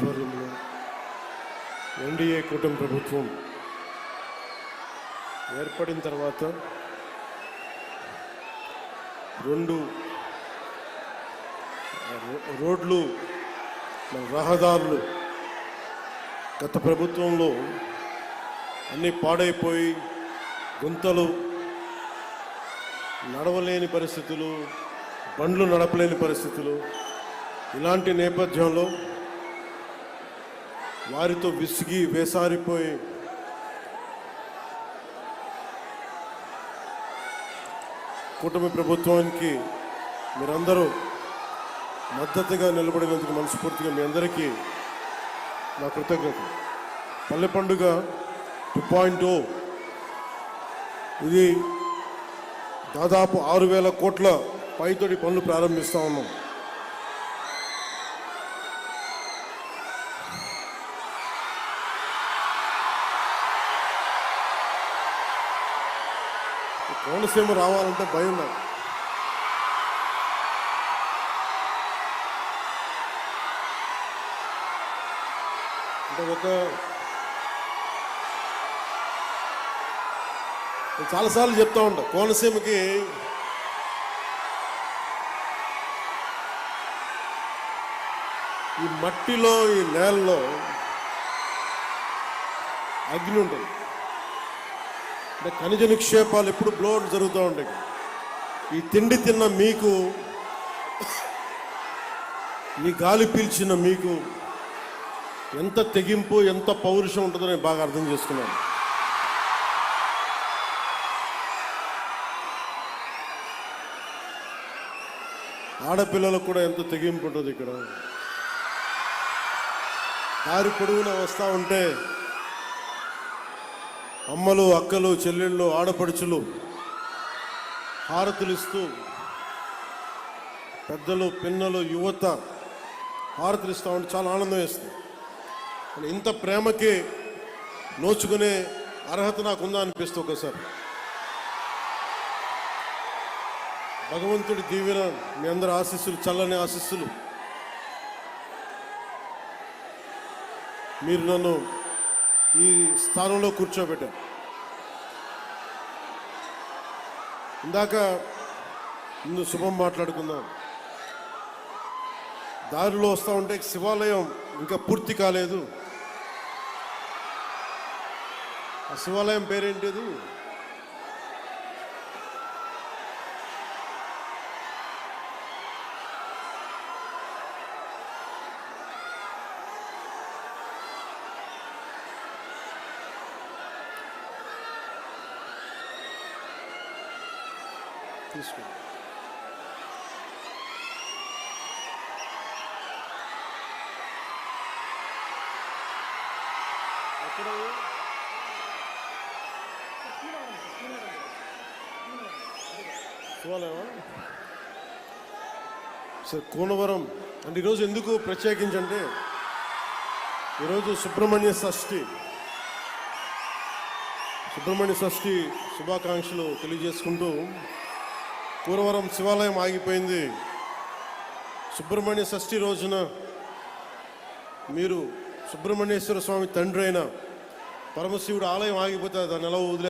ఆధ్వర్యంలో ఎన్డీఏ కూటమి ప్రభుత్వం ఏర్పడిన తర్వాత రెండు రోడ్లు రహదారులు గత ప్రభుత్వంలో అన్నీ పాడైపోయి గుంతలు నడవలేని పరిస్థితులు బండ్లు నడపలేని పరిస్థితులు. ఇలాంటి నేపథ్యంలో వారితో విసిగి వేసారిపోయి కూటమి ప్రభుత్వానికి మీరందరూ మద్దతుగా నిలబడినందుకు మనస్ఫూర్తిగా మీ అందరికీ నా కృతజ్ఞత పల్లె పండుగ టూ పాయింట్ ఇది దాదాపు ఆరు వేల కోట్ల పైతోటి పనులు ప్రారంభిస్తా ఉన్నాం. కోనసీమ రావాలంటే భయం నాకు. అంటే ఒక చాలాసార్లు చెప్తా ఉంటా కోనసీమకి ఈ మట్టిలో ఈ నేలలో అగ్ని ఉంటుంది. అంటే ఖనిజ నిక్షేపాలు ఎప్పుడు బ్లోడ్ జరుగుతూ ఉంటాయి. ఈ తిండి తిన్న మీకు ఈ గాలి పీల్చిన మీకు ఎంత తెగింపు ఎంత పౌరుషం ఉంటుందో నేను బాగా అర్థం చేసుకున్నాను. ఆడపిల్లలకు కూడా ఎంత తెగింపు ఉంటుంది ఇక్కడ. దారి పొడుగున వస్తూ ఉంటే అమ్మలు అక్కలు చెల్లెళ్ళు ఆడపడుచులు హారతులు ఇస్తూ పెద్దలు పిన్నలు యువత హారతులు ఇస్తూ ఉంటే చాలా ఆనందం వేస్తుంది. ఇంత ప్రేమకి నోచుకునే అర్హత నాకు ఉందా అనిపిస్తుంది ఒకసారి. భగవంతుడి దీవెన మీ అందరి ఆశీస్సులు చల్లని ఆశీస్సులు. మీరు నన్ను ఈ స్థానంలో కూర్చోబెట్టారు. ఇందాక ముందు శుభం మాట్లాడుకుందాం. దారిలో వస్తూ ఉంటే శివాలయం ఇంకా పూర్తి కాలేదు. ఆ శివాలయం పేరేంటిది? తీసుకో శివాలయమా కోనవరం. అంటే ఈరోజు ఎందుకు ప్రత్యేకించంటే ఈరోజు సుబ్రహ్మణ్య షష్ఠి. సుబ్రహ్మణ్య షష్ఠి శుభాకాంక్షలు తెలియజేసుకుంటూ పూర్వవరం శివాలయం ఆగిపోయింది. సుబ్రహ్మణ్య షష్ఠి రోజున మీరు సుబ్రహ్మణ్యేశ్వర స్వామి తండ్రి అయిన పరమశివుడు ఆలయం ఆగిపోతే దాన్ని ఎలా వదిలే